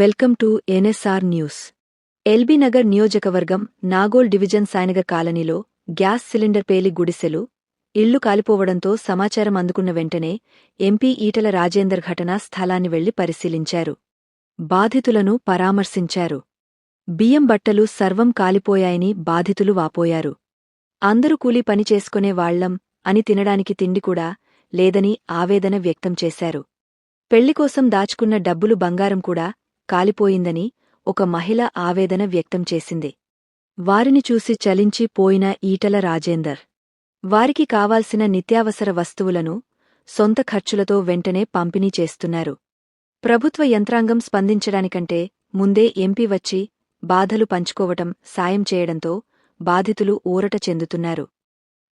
Welcome to NSR news. LB Nagar నియోజకవర్గం Nagole division సాయనగ కాలనీలో gas cylinder పేలి గుడిసెలు ఇళ్ళు కాలిపోవడంతో సమాచారం అందుకున్న వెంటనే ఎంపీ ఈటల రాజేందర్ ఘటనా స్థలాన్ని వెళ్ళి పరిశీలించారు. బాధితులను పరామర్శించారు. బియ్యం బట్టలు సర్వం కాలిపోయాయని బాధితులు వాపోయారు. అందరూ కూలీ పనిచేసుకునే వాళ్ళం అని తినడానికి తిండి కూడా లేదని ఆవేదన వ్యక్తం చేశారు. పెళ్ళికోసం దాచుకున్న డబ్బులు బంగారం కూడా కాలిపోయిందని ఒక మహిళ ఆవేదన వ్యక్తం చేసింది. వారిని చూసి చలించి పోయిన ఈటల రాజేందర్. వారికి కావాల్సిన నిత్యావసర వస్తువులను సొంత ఖర్చులతో వెంటనే పంపిణీ చేస్తున్నారు. ప్రభుత్వ యంత్రాంగం స్పందించడానికంటే ముందే ఎంపీ వచ్చి బాధలు పంచుకోవటం సాయం చేయడంతో బాధితులు ఊరట చెందుతున్నారు.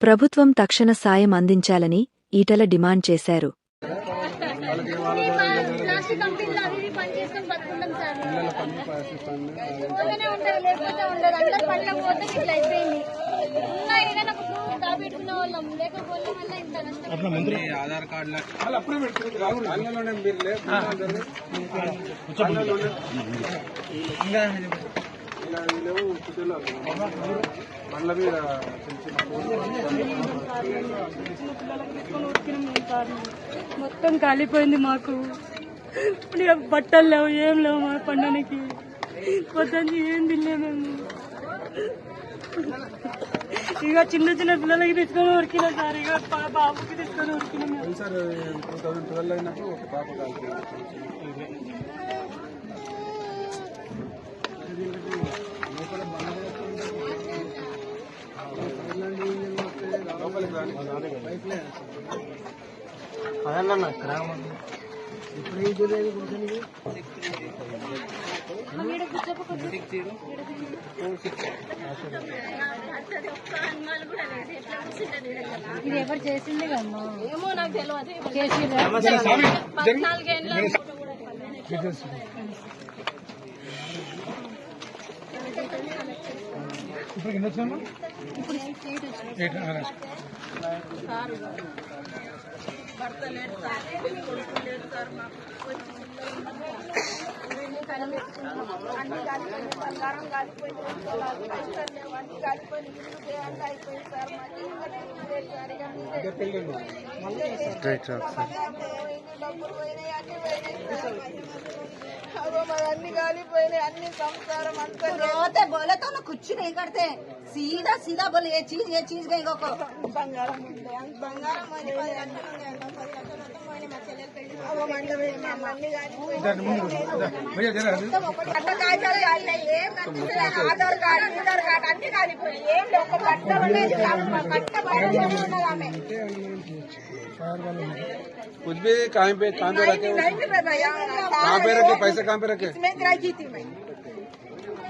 ప్రభుత్వం తక్షణ సాయం అందించాలని ఈటల డిమాండ్ చేశారు. వాళ్ళం. నష్టం ఆధార్ కార్డుల బండ్ల మీద మొత్తం కాలిపోయింది మాకు. బట్టలు లేవు ఏం లేవు మా పండనికి పొద్దున్న ఏం తినలేము ఇక చిన్న చిన్న పిల్లలకి తెచ్చుకొని ఉరికినా సార్ ఇక బాబుకి తెచ్చుకొని ఉరికినాం మేము. సార్ ఇది ఎవరు చేసింది కమ్మా ఏమో నాకు తెలియదు ఇప్పుడు ఎన్ని వచ్చాము ఎయిట్ बर्तन अभी संसार बोले तो कुछ नहीं करते। सीधा सीधा बोले ये चीज ये चीज गई को బంగారం ఉంది అంత బంగారం పోయింది పది లక్షలు ఉంది అంట పది లక్షలు మొత్తం పోయినాయి మా చెల్లెలు పెళ్లి అగో మండ పోయింది అమ్మ అన్ని కాలిపోయినాయి భయ్యా జరా అది. అట్లా కాగితాలు కాలినాయి ఏం కనిపించలేదు ఆధార్ కార్డు ఆధార్ కార్డు అన్ని కాలిపోయినాయి ఏం లేవు ఒక బట్ట ఉండేది కట్ట బయట ఉన్నది ఆమె कुछ भी कहीं पे कहाँ पे रखे नहीं मिल रहा यार कहाँ पे रखे पैसे कहाँ पे रखे इसमें गिराई की थी मैं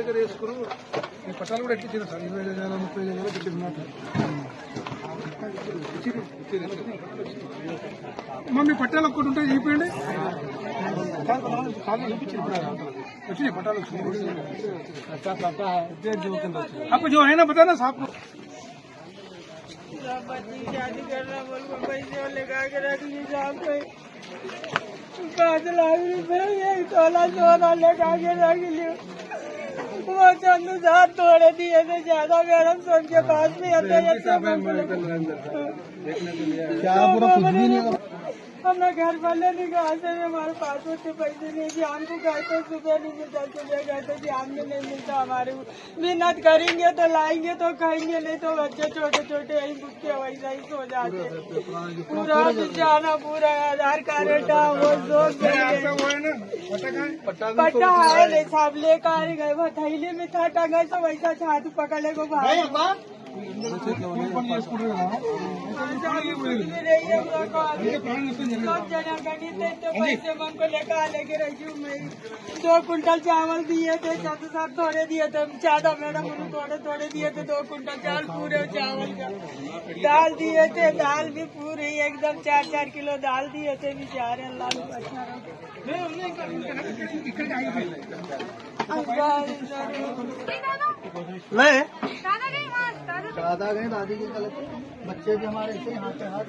దగ్గర దగ్గర వేసుకుని ఈ పట్టాలు కూడా ఎక్కించారు సార్ ఇరవై ఐదు వేల ముప్పై ఐదు వేల పెట్టినట్టు మమ్మీ పట్టాలు ఒక్కటి ఉంటే చూపించండి వచ్చినాయి పట్టాలు వచ్చినాయి आपको जो है ना बताना साहब को शादी करना बोल को पैसे लगा के रख ली साहब पे पाँच लाख रुपए एक तोला सोना लगा के रख लियो वो चंदू साहब तोड़े दिए थे ज्यादा गरम सोन के पास में आते क्या पूरा कुछ भी नहीं हमें घर वाले निकाल से हमारे पास होते पैसे नहीं को गए तो सुबह नहीं मिलता, सुबह गए तो शाम में नहीं मिलता हमारे मेहनत करेंगे तो लाएँगे तो खाएँगे, नहीं तो बच्चे छोटे छोटे यही भूखे वैसा ही सो जाते पूरा जाना पूरा आधार कार्ड वो पट्टा है नहीं साहब लेकर गए थैले में था, टंगा तो वैसा छात पकड़े को भाई दो कुंटल चावल दिए थे साथ साथ थोड़े दिए थे ज़्यादा मैडम थोड़े थोड़े दिए थे दो कुंटल चावल पूरे चावल का दाल दिए थे दाल भी पूरी एकदम चार चार किलो दाल दिए थे बेचारे अल्लाह अच्छा ले दादा गए दादी की गलत बच्चे भी हमारे ऐसे ही हाथ पे हाथ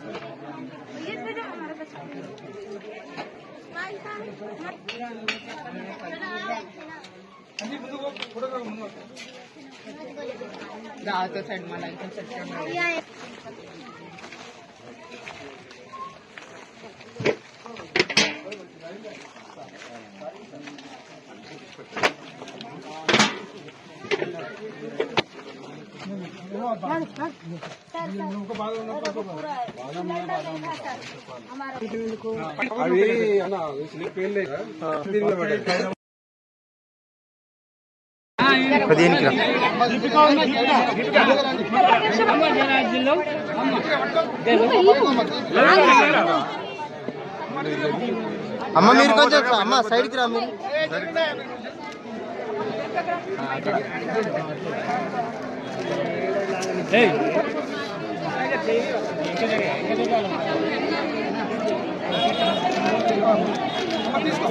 అమ్మ మీరు కొంచెం అమ్మ సైడ్కి రా మీరు.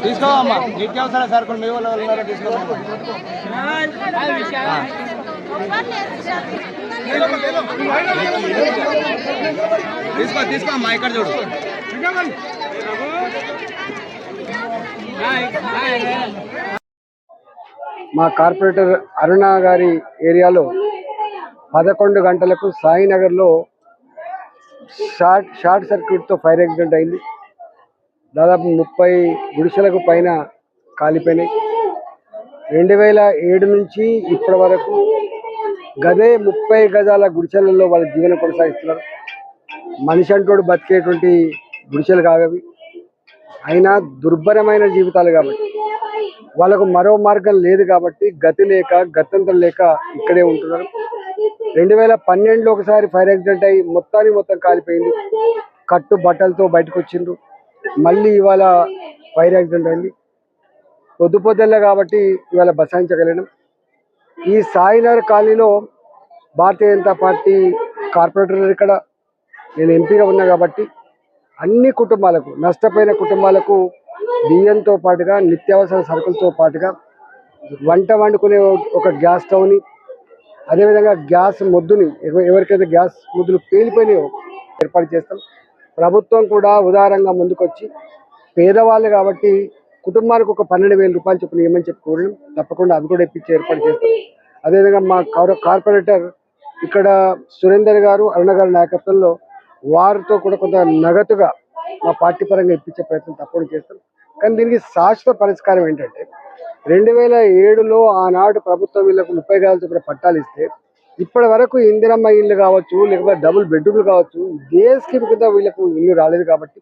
తీసుకోవమ్మా. నిత్యావసర సరుకులు మీ వాళ్ళు ఉన్నారో తీసుకో తీసుకో అమ్మా ఇక్కడ చూడు. మా కార్పొరేటర్ అరుణ గారి ఏరియాలో పదకొండు గంటలకు సాయినగర్లో షార్ట్ షార్ట్ సర్క్యూట్తో ఫైర్ యాక్సిడెంట్ అయింది. దాదాపు ముప్పై గుడిసెలకు పైన కాలిపోయినాయి. రెండు వేల ఏడు నుంచి ఇప్పటి వరకు గదే ముప్పై గజాల గుడిసెలలో వాళ్ళ జీవనం కొనసాగిస్తున్నారు. మనిషి అంటోడు బతికేటువంటి గుడిసెలు కావవి అయినా దుర్భరమైన జీవితాలు కాబట్టి. వాళ్ళకు మరో మార్గం లేదు కాబట్టి గతి లేక గత్యంతరం లేక ఇక్కడే ఉంటున్నారు. రెండు వేల పన్నెండులో ఒకసారి ఫైర్ యాక్సిడెంట్ అయ్యి మొత్తాన్ని మొత్తం కాలిపోయింది. కట్టు బట్టలతో బయటకు వచ్చిండ్రు. మళ్ళీ ఇవాళ ఫైర్ యాక్సిడెంట్ అయింది. పొద్దు పొద్దుల్లే కాబట్టి ఇవాళ బసాయించగలిగినాం ఈ సాయినగర్ కాలనీలో భారతీయ జనతా పార్టీ కార్పొరేటర్ ఇక్కడ నేను ఎంపీగా ఉన్నా కాబట్టి అన్ని కుటుంబాలకు నష్టపోయిన కుటుంబాలకు బియ్యంతో పాటుగా నిత్యావసర సరుకులతో పాటుగా వంట వండుకునే ఒక గ్యాస్ స్టవ్ని అదేవిధంగా గ్యాస్ మొద్దుని ఎవరికైతే గ్యాస్ ముద్దులు పేలిపోయినాయో ఏర్పాటు చేస్తాం. ప్రభుత్వం కూడా ఉదారంగా ముందుకొచ్చి పేదవాళ్ళు కాబట్టి కుటుంబానికి ఒక పన్నెండు వేల రూపాయలు చెప్పిన ఏమని చెప్పి కోరినాం తప్పకుండా అవి కూడా ఇప్పించి ఏర్పాటు చేస్తాం. అదేవిధంగా మా కార్పొరేటర్ ఇక్కడ సురేందర్ గారు అరుణ గారి నాయకత్వంలో వారితో కూడా కొంత నగదుగా మా పార్టీ పరంగా ఇప్పించే ప్రయత్నం తప్పకుండా చేస్తాం. కానీ దీనికి శాశ్వత పరిష్కారం ఏంటంటే రెండు వేల ఏడులో ఆనాడు ప్రభుత్వం వీళ్ళకు ముప్పై గజాల చొప్పున పట్టాలు ఇస్తే ఇప్పటి వరకు ఇందిరమ్మ ఇల్లు కావచ్చు లేకపోతే డబుల్ బెడ్రూమ్లు కావచ్చు ఏ స్కీమ్ కింద వీళ్ళకు ఇల్లు రాలేదు కాబట్టి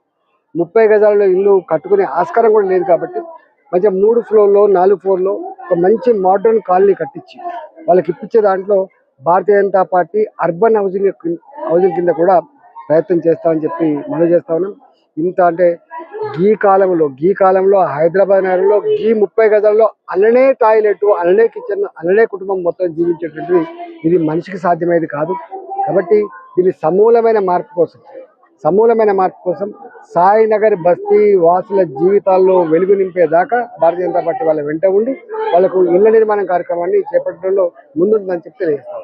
ముప్పై గజాలలో ఇల్లు కట్టుకునే ఆస్కారం కూడా లేదు కాబట్టి మంచిగా మూడు ఫ్లోర్లో నాలుగు ఫ్లోర్లో ఒక మంచి మోడర్న్ కాలనీ కట్టించి వాళ్ళకి ఇప్పించే దాంట్లో Bharatiya Janata party urban housing housing కింద కూడా ప్రయత్నం చేస్తామని చెప్పి మనం చేస్తా ఉన్నాం. ఇంత అంటే గీ కాలంలో గీ కాలంలో హైదరాబాద్ నగరంలో గీ ముప్పై గజాల్లో అల్లనే టాయిలెట్ అల్లనే కిచెన్ అల్లనే కుటుంబం మొత్తం జీవించేటువంటిది ఇది మనిషికి సాధ్యమేది కాదు. కాబట్టి దీని సమూలమైన మార్పు కోసం సమూలమైన మార్పు కోసం సాయినగర్ బస్తీ వాసుల జీవితాల్లో వెలుగు నింపేదాకా భారతీయ జనతా పార్టీ వాళ్ళ వెంట ఉండి వాళ్ళకు ఇళ్ళ నిర్మాణం కార్యక్రమాన్ని చేపట్టడంలో ముందుందని చెప్పి తెలియజేస్తాం.